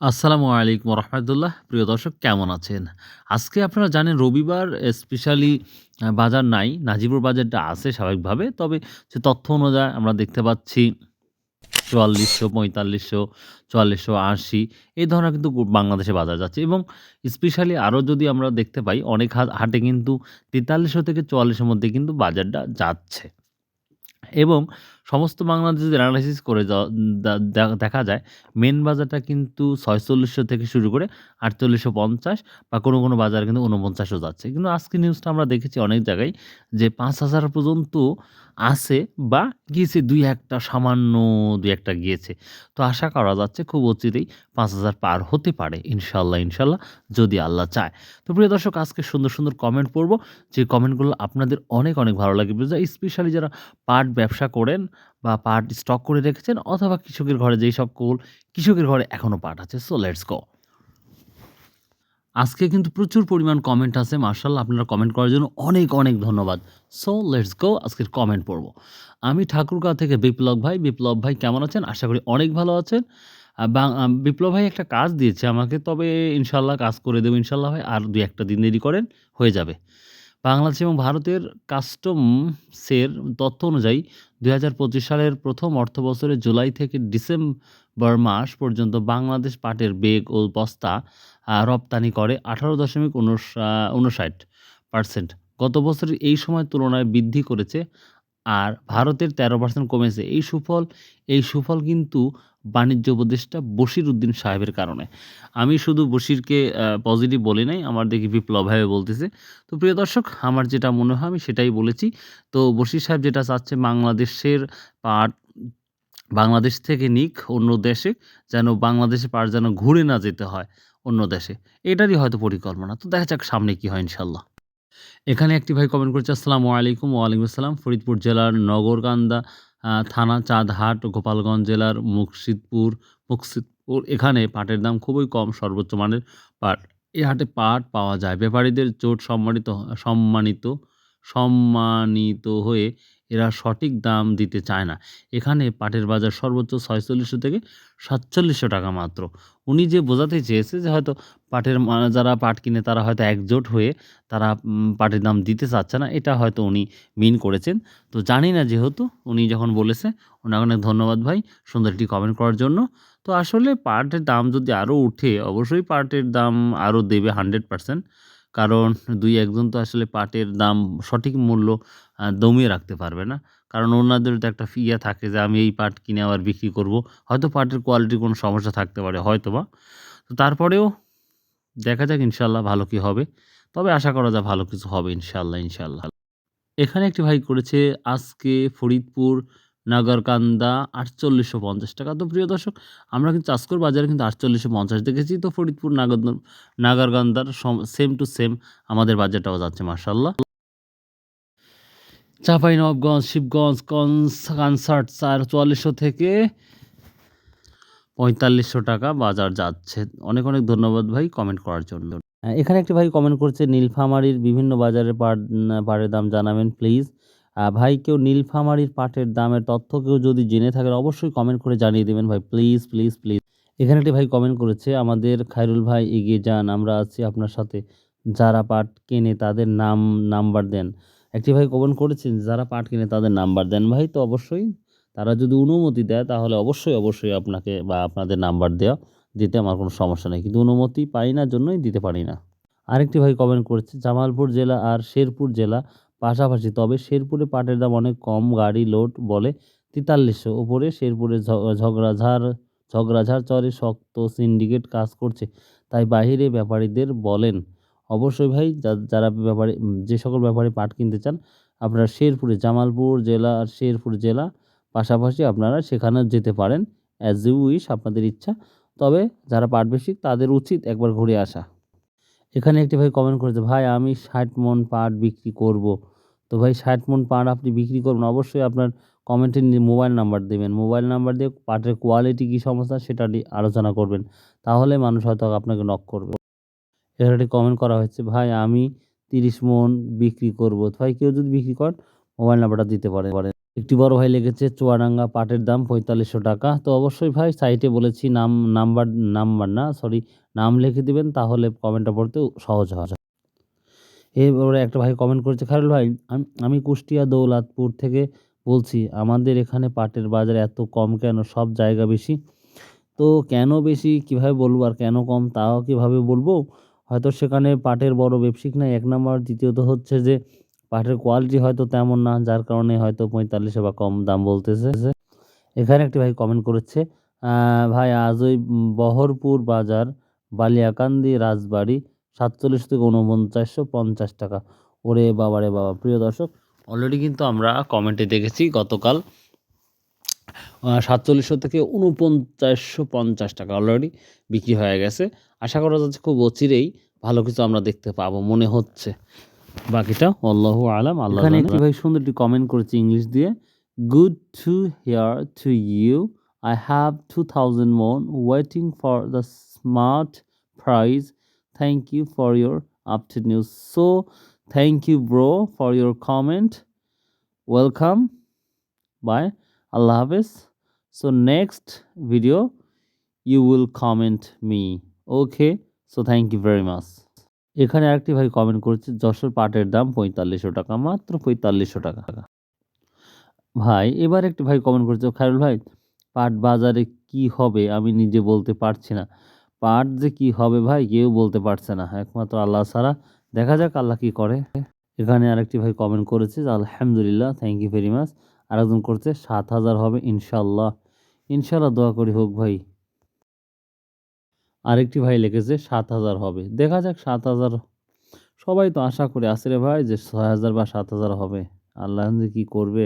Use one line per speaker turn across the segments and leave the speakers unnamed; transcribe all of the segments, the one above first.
আসসালামু আলাইকুম রহমতুল্লাহ। প্রিয় দর্শক, কেমন আছেন? আজকে আপনারা জানেন রবিবার স্পেশালি বাজার নাই নাজিপুর বাজারটা আছে স্বাভাবিকভাবে, তবে সে তথ্য অনুযায়ী আমরা দেখতে পাচ্ছি চুয়াল্লিশশো, পঁয়তাল্লিশশো, চুয়াল্লিশশো আশি, এই ধরনের কিন্তু বাংলাদেশে বাজার যাচ্ছে এবং স্পেশালি আরও যদি আমরা দেখতে পাই, অনেক হাট হাটে কিন্তু তেতাল্লিশশো থেকে চুয়াল্লিশের মধ্যে কিন্তু বাজারটা যাচ্ছে। এবং সমস্ত বাংলাদেশ যদি অ্যানালাইসিস করে দেখা যায় মেন বাজারটা কিন্তু ছয়চল্লিশশো থেকে শুরু করে আটচল্লিশশো পঞ্চাশ বা কোনো কোনো বাজার কিন্তু উনপঞ্চাশও যাচ্ছে। কিন্তু আজকে নিউজটা আমরা দেখেছি অনেক জায়গায় যে পাঁচ হাজার পর্যন্ত আছে বা গিয়েছে, দুই একটা সামান্য দুই একটা গিয়েছে। তো আশা করা যাচ্ছে খুব অচিরেই পাঁচ হাজার পার হতে পারে ইনশাল্লাহ ইনশাল্লাহ যদি আল্লাহ চায়। তো প্রিয় দর্শক, আজকে সুন্দর সুন্দর কমেন্ট পড়ব, যে কমেন্টগুলো আপনাদের অনেক অনেক ভালো লাগবে স্পেশালি যারা পাট ব্যবসা করেন বা পাট স্টক করে রেখেছেন অথবা কৃষকের ঘরে যেই সব কোল কৃষকের ঘরে এখনও পাট আছে। সো লেটস গো আজকে কিন্তু প্রচুর পরিমাণ কমেন্ট আছে। মার্শাল্লাহ আপনারা কমেন্ট করার জন্য অনেক অনেক ধন্যবাদ। সো লেটস গো আজকের কমেন্ট পড়ব। আমি ঠাকুরগাঁও থেকে বিপ্লব ভাই। বিপ্লব ভাই কেমন আছেন? আশা করি অনেক ভালো আছেন। বিপ্লব ভাই একটা কাজ দিয়েছে আমাকে। তবে ইনশাল্লাহ কাজ করে দেবো ইনশাল্লাহ ভাই। আর দুই একটা দিন দেরি করেন, হয়ে যাবে। বাংলাদেশ এবং ভারতের কাস্টমসের তথ্য অনুযায়ী দু হাজার পঁচিশ সালের প্রথম অর্থবছরে জুলাই থেকে ডিসেম্বর মাস পর্যন্ত বাংলাদেশ পাটের বেগ ও বস্তা রপ্তানি করে আঠারো দশমিক উনষাট পার্সেন্ট। গত বছরের এই সময় তুলনায় বৃদ্ধি করেছে, আর ভারতের তেরো পার্সেন্ট কমেছে। এই সুফল এই সুফল কিন্তু বাণিজ্য উপদেষ্টা বশির উদ্দিন সাহেবের কারণে। আমি শুধু বশিরকে পজিটিভ বলি নাই, আমার দেখি বিপ্লব ভাবে বলতেছে। তো প্রিয় দর্শক, আমার যেটা মনে হয় আমি সেটাই বলেছি। তো বশির সাহেব যেটা চাচ্ছে বাংলাদেশের পাট বাংলাদেশ থেকে নিক অন্য দেশে, যেন বাংলাদেশে পাট যেন ঘুরে না যেতে হয় অন্য দেশে। এটারই হয়তো পরিকল্পনা। তো দেখা যাক সামনে কি হয় ইনশাল্লাহ এখানে একটি ভাই কমেন্ট করছে, আসসালামু আলাইকুম, ওয়ালাইকুম আসসালাম। ফরিদপুর জেলার নগরকান্দা থানা চাঁদহাট, গোপালগঞ্জ জেলার মুর্শিদপুর মুর্শিদপুর, এখানে পাটের দাম খুবই কম, সর্বোচ্চ মানের পাট। এই হাটে পাট পাওয়া যায়। ব্যাপারীদের চোট সম্মানিত সম্মানিত সম্মানিত হয়ে এরা সঠিক দাম দিতে চায় না। এখানে পাটের বাজার সর্বোচ্চ ছয়চল্লিশশো থেকে সাতচল্লিশশো টাকা মাত্র। উনি যে বোঝাতে চেয়েছে যে হয়তো পাটের যারা পাট কিনে তারা হয়তো একজোট হয়ে তারা পাটের দাম দিতে চাচ্ছে না, এটা হয়তো উনি মিন করেছেন। তো জানি না যেহেতু উনি যখন বলেছে, ওনাকে অনেক ধন্যবাদ ভাই সুন্দর একটি কমেন্ট করার জন্য। তো আসলে পাটের দাম যদি আরও উঠে, অবশ্যই পাটের দাম আরও দেবে হান্ড্রেড পার্সেন্ট কারণ দুই একজন তো আসলে পাটের দাম সঠিক মূল্য দমিয়ে রাখতে পারবে না। কারণ ওনাদের তো একটা ইয়ে থাকে যে আমি এই পাট কিনে আবার বিক্রি করব। হয়তো পাটের কোয়ালিটির কোনো সমস্যা থাকতে পারে হয়তো বা তো তারপরেও দেখা যাক ইনশাল্লাহ ভালো কি হবে। তবে আশা করা যায় ভালো কিছু হবে ইনশাল্লাহ ইনশাল্লাহ এখানে একটি ভাই করেছে, আজকে ফরিদপুর নাগরকান্দা আটচল্লিশশো পঞ্চাশ টাকা। তো প্রিয় দর্শক আমরা কিন্তু আজকের বাজারে কিন্তু আটচল্লিশশো পঞ্চাশ দেখেছি। তো ফরিদপুর নাগর নাগরকান্দার সেম টু সেম আমাদের বাজারটাও যাচ্ছে মার্শাল্লাহ চাঁপাই নবগঞ্জ শিবগঞ্জ কনসার্ট চার চুয়াল্লিশশো থেকে পঁয়তাল্লিশশো টাকা বাজার যাচ্ছে। অনেক অনেক ধন্যবাদ ভাই কমেন্ট করার জন্য। আহ, এখানে একটি ভাই কমেন্ট করছে নীলফামারীর বিভিন্ন বাজারে পাড় পাটের দাম জানাবেন প্লিজ। ভাই, কেউ নীলফামারীর পাটের দামের তথ্য কেউ যদি জেনে থাকেন, অবশ্যই কমেন্ট করে জানিয়ে দেবেন ভাই। প্লিজ প্লিজ প্লিজ এখানে একটি ভাই কমেন্ট করেছে, আমাদের খায়রুল ভাই এগিয়ে যান, আমরা আছি আপনার সাথে। যারা পাট কেনে তাদের নাম, নাম্বার দেন। একটি ভাই কমেন্ট করেছেন, যারা পাট কিনে তাদের নাম্বার দেন ভাই। তো অবশ্যই তারা যদি অনুমতি দেয়, তাহলে অবশ্যই অবশ্যই আপনাকে বা আপনাদের নাম্বার দেওয়া দিতে আমার কোনো সমস্যা নেই। কিন্তু অনুমতি পাই না, জন্যই দিতে পারি না। আরেকটি ভাই কমেন্ট করেছে, জামালপুর জেলা আর শেরপুর জেলা পাশাপাশি তবে শেরপুরে পাটের দাম অনেক কম, গাড়ি লোড বলে তেতাল্লিশশো। ওপরে শেরপুরে ঝগড়াঝাড় ঝগড়াঝাড় চরে শক্ত সিন্ডিকেট কাজ করছে, তাই বাইরে ব্যাপারীদের বলেন। অবশ্যই ভাই যারা ব্যাপারে, যে সকল ব্যাপারে পাট কিনতে চান, আপনারা শেরপুরে জামালপুর জেলা আর শেরপুর জেলা, পাশাপাশি আপনারা সেখানে যেতে পারেন অ্যাজ ইউ উইশ আপনাদের ইচ্ছা। তবে যারা পাট বেশিক তাদের উচিত একবার ঘুরে আসা। এখানে একটি ভাই কমেন্ট করেছে, ভাই, আমি ষাট মন পাট বিক্রি করব। তো ভাই ষাট মন পাট আপনি বিক্রি করবেন, অবশ্যই আপনার কমেন্টে মোবাইল নাম্বার দেবেন। মোবাইল নাম্বার দিয়ে পাটের কোয়ালিটি কী সমস্যা সেটা আলোচনা করবেন, তাহলে মানুষ হয়তো আপনাকে নক করবে। এখানে একটি কমেন্ট করা হয়েছে, ভাই, আমি তিরিশ মন বিক্রি করব। ভাই, কেউ যদি বিক্রি করেন মোবাইল নাম্বারটা দিতে পারে একটি বড় ভাই লেগেছে চুয়াডাঙ্গা পাটের দাম পঁয়তাল্লিশশো টাকা। তো অবশ্যই ভাই সাইটে বলেছি, নাম নাম্বার নাম্বার না সরি নাম লিখে দিবেন, তাহলে কমেন্টটা পড়তে সহজ হয়। এবারে একটা ভাই কমেন্ট করেছে খায়রুল ভাই, আম- আমি কুষ্টিয়া দৌলতপুর থেকে বলছি, আমাদের এখানে পাটের বাজার এত কম কেন? সব জায়গা বেশি। তো কেন বেশি? কীভাবে বলব আর কেন কম? তাও কীভাবে বলব? হয়তো সেখানে পাটের বড় ব্যবসায়িক নাই। এক নম্বর, দ্বিতীয়ত হচ্ছে যে, পাটের কোয়ালিটি হয়তো তেমন না, যার কারণে হয়তো পঁয়তাল্লিশে বা কম দাম বলতেছে। এখানে একটি ভাই কমেন্ট করেছে ভাই আজ ওই বহরপুর বাজার, বালিয়াকান্দি, রাজবাড়ি সাতচল্লিশ থেকে উনপঞ্চাশশো পঞ্চাশ টাকা। ওরে বাবা রে বাবা প্রিয় দর্শক অলরেডি কিন্তু আমরা কমেন্টে দেখেছি গতকাল সাতচল্লিশশো থেকে উনপঞ্চাশশো পঞ্চাশ টাকা অলরেডি বিক্রি হয়ে গেছে। আশা করা যাচ্ছে খুব অচিরেই ভালো কিছু আমরা দেখতে পাবো মনে হচ্ছে। বাকিটা আল্লাহ আলাম আল্লাহ ভাই সুন্দর একটি কমেন্ট করেছি ইংলিশ দিয়ে good to hear to you I have two thousand মন waiting for the smart prize thank you for your update news so thank you bro for your comment welcome bye আল্লাহ হাফেজ so next video you will comment me okay so thank you very much এখানে আরেকটি ভাই comment করেছে, যশোর পাটের দাম পঁয়তাল্লিশশো টাকা, মাত্র পঁয়তাল্লিশশো টাকা। ভাই, এবার একটি ভাই কমেন্ট করেছে, খায়রুল ভাই, পাট বাজারে কি হবে আমি নিজে বলতে পারছি না। পাট যে কি হবে ভাই, কেউ বলতে পারছে না। একমাত্র আল্লাহ ছাড়া। দেখা যাক আল্লাহ কি করে। এখানে আরেকটি ভাই কমেন্ট করেছে যে, আলহামদুলিল্লাহ থ্যাংক ইউ ভেরি মাচ আরেকজন করছে, সাত হাজার হবে ইনশাল্লাহ ইনশাল্লাহ দোয়া করি হোক ভাই। আরেকটি ভাই লিখেছে, সাত হাজার হবে। দেখা যাক সাত হাজার। সবাই তো আশা করে আসে রে ভাই যে, ছয় হাজার বা সাত হাজার হবে। আল্লাহ কী করবে।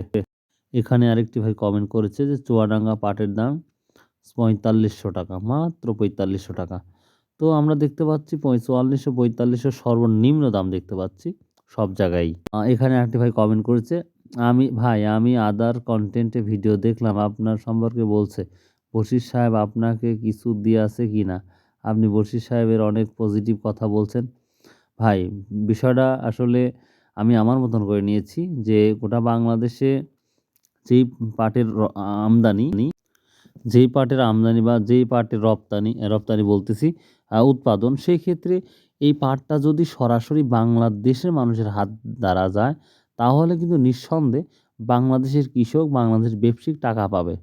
এখানে আরেকটি ভাই কমেন্ট করেছে যে, চুয়াডাঙ্গা পাটের দাম পঁয়তাল্লিশশো টাকা, মাত্র পঁয়তাল্লিশশো টাকা। তো আমরা দেখতে পাচ্ছি চুয়াল্লিশশো পঁয়তাল্লিশশো সর্বনিম্ন দাম দেখতে পাচ্ছি সব জায়গায়। এখানে আরেকটি ভাই কমেন্ট করেছে, আমি, ভাই, আমি আদার কন্টেন্টে ভিডিও দেখলাম, আপনার সম্পর্কে বলছে, বশির সাহেব আপনাকে কিছু দিয়েছে কি না? আপনি বশির সাহেবের অনেক পজিটিভ কথা বলছেন। ভাই, বিষয়টা আসলে আমি আমার মতন করে নিয়েছি যে গোটা বাংলাদেশে যেই পাটের আমদানি যেই পাটের আমদানি বা যেই পাটের রপ্তানি রপ্তানি বলতেছি উৎপাদন, সেই ক্ষেত্রে এই পাটটা যদি সরাসরি বাংলাদেশের মানুষের হাত দ্বারা যায়, তাহলে কিন্তু নিঃসন্দেহে বাংলাদেশের কৃষক, বাংলাদেশের ব্যবসায়িক টাকা পাবে।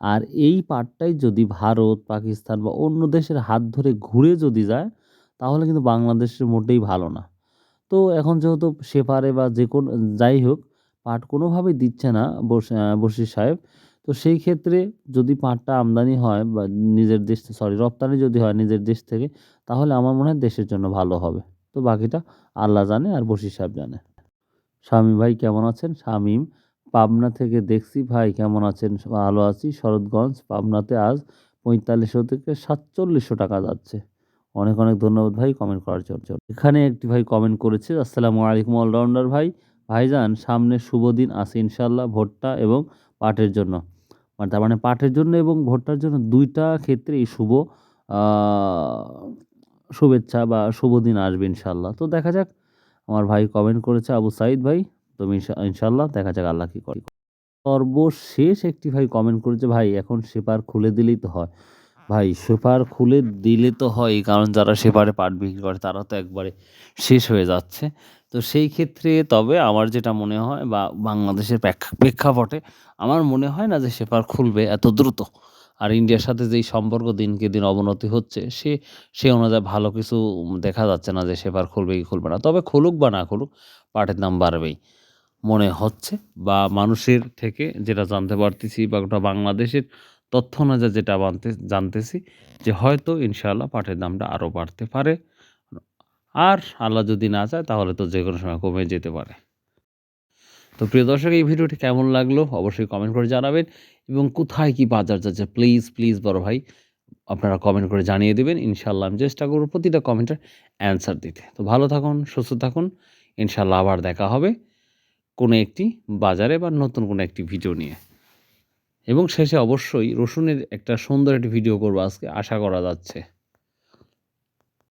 আর এই পাটটাই যদি ভারত, পাকিস্তান বা অন্য দেশের হাত ধরে ঘুরে যদি যায়, তাহলে কিন্তু বাংলাদেশের মোটেই ভালো না। তো এখন যেহেতু সেপারে বা যে কোনো যাই হোক, পাট কোনোভাবেই দিচ্ছে না বস- সাহেব তো সেই ক্ষেত্রে যদি পাটটা আমদানি হয় বা নিজের দেশ সরি রপ্তানি যদি হয় নিজের দেশ থেকে, তাহলে আমার মনে হয় দেশের জন্য ভালো হবে। তো বাকিটা আল্লাহ জানে আর বশির সাহেব জানে। স্বামী ভাই কেমন আছেন? শামীম, পাবনা থেকে দেখছি ভাই কেমন আছেন? ভালো আছি। শরৎগঞ্জ, পাবনাতে আজ পঁয়তাল্লিশশো থেকে সাতচল্লিশশো টাকা যাচ্ছে। অনেক অনেক ধন্যবাদ ভাই কমেন্ট করার জন্য। এখানে একটি ভাই কমেন্ট করেছে, আসসালামু আলাইকুম অলরাউন্ডার ভাই। ভাইজান, সামনে শুভ দিন আছে ইনশাল্লাহ ভোটটা এবং পাটের জন্য। মানে তার মানে পাটের জন্য এবং ভোটটার জন্য দুইটা ক্ষেত্রেই শুভ শুভেচ্ছা বা শুভ দিন আসবে ইনশাল্লাহ তো দেখা যাক, আমার ভাই কমেন্ট করেছে আবু সাইদ ভাই। তুমি ইনশা- ইনশাল্লাহ দেখা যাক আল্লাহ কি করে। সর্বশেষ একটি ভাই কমেন্ট করেছে, ভাই, এখন সেপার খুলে দিলেই তো হয়। ভাই, সেপার খুলে দিলে তো হয় কারণ যারা সেপারে পাট বিক্রি করে তারা তো একবারে শেষ হয়ে যাচ্ছে। তো সেই ক্ষেত্রে তবে আমার যেটা মনে হয় বা বাংলাদেশের প্রেক্ষা- প্রেক্ষাপটে আমার মনে হয় না যে সেপার খুলবে এত দ্রুত। আর ইন্ডিয়ার সাথে যেই সম্পর্ক দিনকে দিন অবনতি হচ্ছে, সে সে অনুযায়ী ভালো কিছু দেখা যাচ্ছে না যে সেপার খুলবে কি খুলবে না। তবে খুলুক বা না খুলুক পাটের দাম বাড়বেই। মনে হচ্ছে বা মানুষের থেকে যেটা জানতে পারতেছি বা গোটা বাংলাদেশের তথ্য অনুযায়ী যেটা জানতে জানতেছি যে হয়তো ইনশাআল্লাহ পাটের দামটা আরও বাড়তে পারে। আর আল্লাহ যদি না চায়, তাহলে তো যে কোনো সময় কমে যেতে পারে। তো প্রিয় দর্শক, এই ভিডিওটি কেমন লাগল অবশ্যই কমেন্ট করে জানাবেন এবং কোথায় কি বাজার যাচ্ছে প্লিজ প্লিজ বড় ভাই, আপনারা কমেন্ট করে জানিয়ে দেবেন। ইনশাল্লাহ আমি চেষ্টা করব প্রতিটা কমেন্টের অ্যান্সার দিতে। তো ভালো থাকুন, সুস্থ থাকুন। ইনশাল্লাহ আবার দেখা হবে কোনো একটি বাজারে বা নতুন কোনো একটি ভিডিও নিয়ে। এবং শেষে অবশ্যই রসুনের একটা সুন্দর একটি ভিডিও করব আজকে, আশা করা যাচ্ছে।